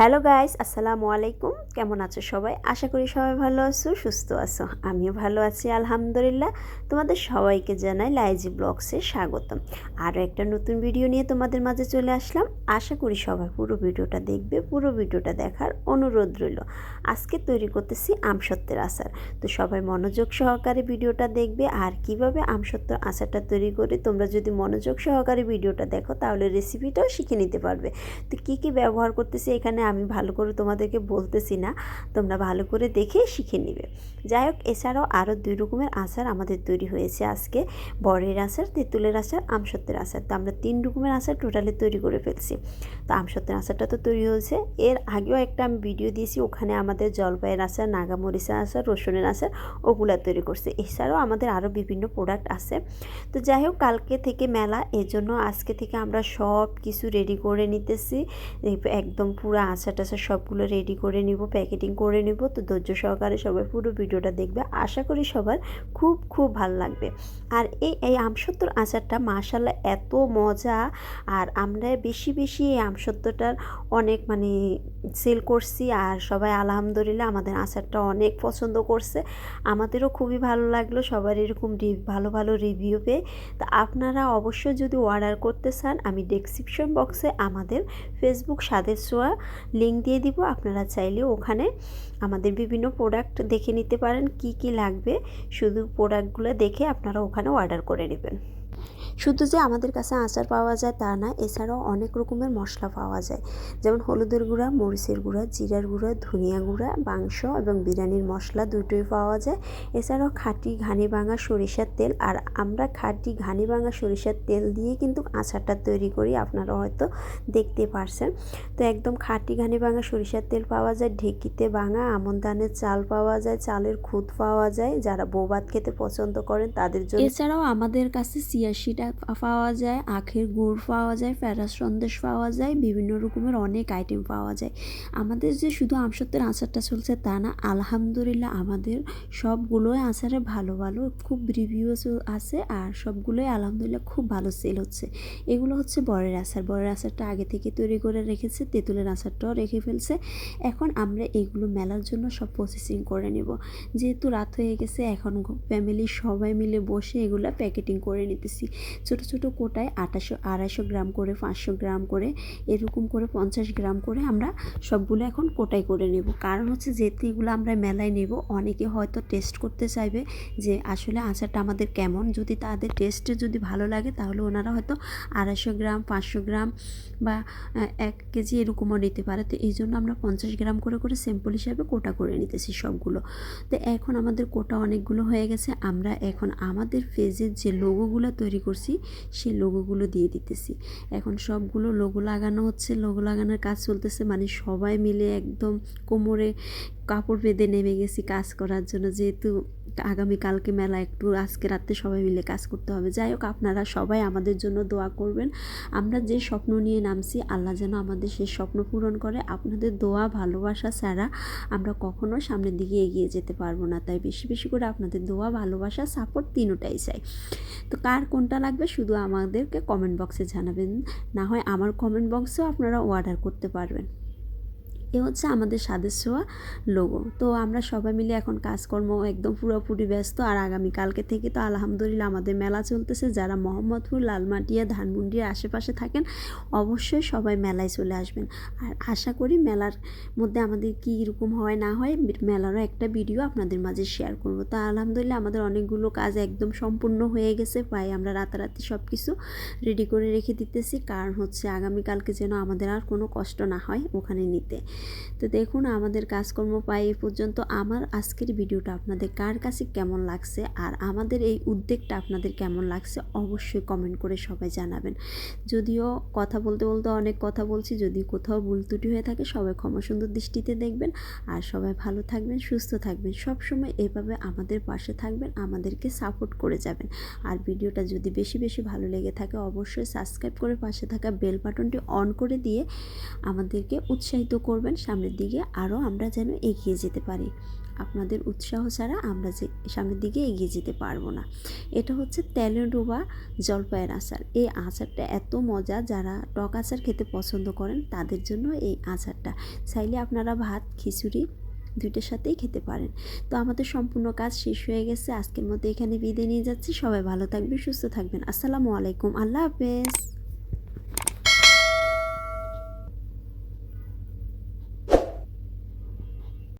Hello guys, আসসালামু আলাইকুম। কেমন আছো সবাই? আশা করি সবাই ভালো আছো, সুস্থ আছো। আমিও ভালো আছি, আলহামদুলিল্লাহ। তোমাদের সবাইকে জানাই লাইজি ব্লগসে স্বাগতম। আরও একটা নতুন ভিডিও নিয়ে তোমাদের মাঝে চলে আসলাম। আশা করি সবাই পুরো ভিডিওটা দেখবে, পুরো ভিডিওটা দেখার অনুরোধ রইল। আজকে তৈরি করতেছি আমসত্ত্বের আচার। তো সবাই মনোযোগ সহকারে ভিডিওটা দেখবে, আর কীভাবে আমসত্ত্বের আচারটা তৈরি করে, তোমরা যদি মনোযোগ সহকারে ভিডিওটা দেখো, তাহলে রেসিপিটাও শিখে নিতে পারবে। তো কী কী ব্যবহার করতেছি এখানে আমি ভালো করে তোমাদেরকে বলতেছি না। তোমরা ভালো করে দেখে শিখে নিবে। যাই হোক এছাড়াও আরও দুই রকমের আচার আমাদের তৈরি হয়েছে আজকে। বরের আচার, তেঁতুলের আচার, আমসত্ত্বের আচার। তো আমরা তিন রকমের আচার টোটালি তৈরি করে ফেলছি। তো আমসত্ত্বের আচারটা তো তৈরি হয়েছে। এর আগেও একটা আমি ভিডিও দিয়েছি, ওখানে আমাদের জলপাইয়ের আচার, নাগামরিচের আচার, রসুনের আচার, ওগুলা তৈরি করছে। এছাড়াও আমাদের আরও বিভিন্ন প্রোডাক্ট আছে। তো যাই হোক কালকে থেকে মেলা, এজন্য আজকে থেকে আমরা সব কিছু রেডি করে নিতেছি। একদম পুরো আচার টাচার সবগুলো রেডি করে নিব প্যাকেটিং করে নিব। তো ধৈর্য সহকারে সবাই পুরো ভিডিওটা দেখবে। আশা করি সবার খুব খুব ভালো লাগবে। আর এই এই আমসত্তর আচারটা মাশাল্লাহ এত মজা। আর আমরা বেশি বেশি এই আমসত্তরটার অনেক মানে সেল করছি। আর সবাই আলহামদুলিল্লাহ আমাদের আচারটা অনেক পছন্দ করছে। আমাদেরও খুবই ভালো লাগল সবার এরকম ভালো ভালো রিভিউ পেয়ে। তা আপনারা অবশ্যই যদি অর্ডার করতে চান, আমি ডেসক্রিপশন বক্সে আমাদের ফেসবুক স্বাদের ছোঁয়া লিঙ্ক দিয়ে দিব। আপনারা চাইলে ওখানে আমাদের বিভিন্ন প্রোডাক্ট দেখে নিতে পারেন, কি কি লাগবে। শুধু প্রোডাক্টগুলো দেখে আপনারা ওখানে অর্ডার করে নেবেন। শুধু যে আমাদের কাছে আচার পাওয়া যায় তা না, এছাড়াও অনেক রকমের মশলা পাওয়া যায়। যেমন হলুদের গুঁড়া, মরিচের গুঁড়া, জিরার গুঁড়া, ধনিয়া গুঁড়া, মাংস এবং বিরিয়ানির মশলা দুটোই পাওয়া যায়। এছাড়াও খাঁটি ঘানি ভাঙা সরিষার তেল, আর আমরা খাঁটি ঘানি ভাঙা সরিষার তেল দিয়ে কিন্তু আচারটা তৈরি করি, আপনারা হয়তো দেখতে পারছেন। তো একদম খাঁটি ঘানি ভাঙা সরিষার তেল পাওয়া যায়, ঢেকিতে ভাঙা আমন ধানের চাল পাওয়া যায়, চালের খুদ পাওয়া যায়। যারা বৌবাত খেতে পছন্দ করেন তাদের জন্য এছাড়াও আমাদের কাছে সিয়াশিটা পাওয়া যায়, আখের গুড় পাওয়া যায় ফেরাস সন্দেশ পাওয়া যায়, বিভিন্ন রকমের অনেক আইটেম পাওয়া যায়। আমাদের যে শুধু আমসত্বের আচারটা চলছে তা না, আলহামদুলিল্লাহ আমাদের সবগুলোই আচারে ভালো ভালো, খুব রিভিউ আছে আর সবগুলোই আলহামদুলিল্লাহ খুব ভালো সেল হচ্ছে। এগুলো হচ্ছে বরের আচার, বরের আচারটা আগে থেকে তৈরি করে রেখেছে, তেঁতুলের আচারটাও রেখে ফেলছে। এখন আমরা এগুলো মেলার জন্য সব প্রসেসিং করে নেব। যেহেতু রাত হয়ে গেছে, এখন ফ্যামিলির সবাই মিলে বসে এগুলো প্যাকেটিং করে নিতেছি। ছোট ছোট কোটায় আটাশো, আড়াইশো গ্রাম করে, পাঁচশো গ্রাম করে, এরকম করে পঞ্চাশ গ্রাম করে আমরা সবগুলো এখন কোটাই করে নেব। কারণ হচ্ছে যেহেতু এগুলো আমরা মেলায় নেব, অনেকে হয়তো টেস্ট করতে চাইবে যে আসলে আচারটা আমাদের কেমন। যদি তাদের টেস্টে যদি ভালো লাগে, তাহলে ওনারা হয়তো আড়াইশো গ্রাম, পাঁচশো গ্রাম বা এক কেজি এরকমও নিতে পারে। তো এই জন্য আমরা পঞ্চাশ গ্রাম করে করে স্যাম্পল হিসাবে কোটা করে নিতেছি সবগুলো। তো এখন আমাদের কোটা অনেকগুলো হয়ে গেছে। আমরা এখন আমাদের ফেজের যে লোগোগুলো তৈরি করছি, সেই লোগোগুলো দিয়ে দিতেছি। এখন সবগুলো লোগো লাগানো হচ্ছে লোগো লাগানোর কাজ চলতেছে মানে সবাই মিলে একদম কোমরে কাপড় বেঁধে নেমে গেছি কাজ করার জন্য। যেহেতু আগামীকালকে মেলা, একটু আজকে রাত্রে সবাই মিলে কাজ করতে হবে। যাই হোক, আপনারা সবাই আমাদের জন্য দোয়া করবেন। আমরা যে স্বপ্ন নিয়ে নামছি, আল্লাহ যেন আমাদের সেই স্বপ্ন পূরণ করে। আপনাদের দোয়া, ভালোবাসা ছাড়া আমরা কখনো সামনের দিকে এগিয়ে যেতে পারব না। তাই বেশি বেশি করে আপনাদের দোয়া, ভালোবাসা, সাপোর্ট তিনোটাই চাই। তো কার কোনটা লাগবে শুধু আমাদেরকে কমেন্ট বক্সে জানাবেন। না হয় আমার কমেন্ট বক্সেও আপনারা অর্ডার করতে পারবেন। এ হচ্ছে আমাদের স্বাদের লোগো তো আমরা সবাই মিলে এখন কাজকর্ম একদম পুরোপুরি ব্যস্ত। আর আগামীকালকে থেকে তো আলহামদুলিল্লাহ আমাদের মেলা চলতেছে। যারা মোহাম্মদপুর, লালমাটিয়া, ধানমন্ডির আশেপাশে থাকেন, অবশ্যই সবাই মেলায় চলে আসবেন। আর আশা করি মেলার মধ্যে আমাদের কী রকম হয় না হয়, মেলারও একটা ভিডিও আপনাদের মাঝে শেয়ার করব। তা আলহামদুলিল্লাহ আমাদের অনেকগুলো কাজ একদম সম্পূর্ণ হয়ে গেছে। প্রায় আমরা রাতারাতি সব কিছু রেডি করে রেখে দিতেছি। কারণ হচ্ছে আগামীকালকে যেন আমাদের আর কোনো কষ্ট না হয় ওখানে নিতে। তো দেখুন, আমাদের কাজকর্ম পাই এ পর্যন্ত। আমার আজকের ভিডিওটা আপনাদের কার কাছে কেমন লাগছে আর আমাদের এই উদ্যোগটা আপনাদের কেমন লাগছে অবশ্যই কমেন্ট করে সবাই জানাবেন। যদিও কথা বলতে বলতে অনেক কথা বলছি, যদি কোথাও ভুল ত্রুটি হয়ে থাকে সবাই ক্ষমা সুন্দর দৃষ্টিতে দেখবেন। আর সবাই ভালো থাকবেন, সুস্থ থাকবেন সব সময় এভাবে আমাদের পাশে থাকবেন, আমাদেরকে সাপোর্ট করে যাবেন। আর ভিডিওটা যদি বেশি বেশি ভালো লেগে থাকে অবশ্যই সাবস্ক্রাইব করে পাশে থাকা বেল বাটনটি অন করে দিয়ে আমাদেরকে উৎসাহিত করবেন। সামনের দিকে আরও আমরা যেন এগিয়ে যেতে পারি। আপনাদের উৎসাহ ছাড়া আমরা যে সামনের দিকে এগিয়ে যেতে পারব না। এটা হচ্ছে তেলের ডোবা জলপাইয়ের আচার। এই আচারটা এত মজা, যারা টক আচার খেতে পছন্দ করেন, তাদের জন্য এই আচারটা। চাইলে আপনারা ভাত, খিচুড়ি দুইটার সাথেই খেতে পারেন। তো আমাদের সম্পূর্ণ কাজ শেষ হয়ে গেছে। আজকের মতো এখানে বিদায় নিয়ে যাচ্ছি। সবাই ভালো থাকবেন, সুস্থ থাকবেন। আসসালামু আলাইকুম। আল্লাহ হাফেজ।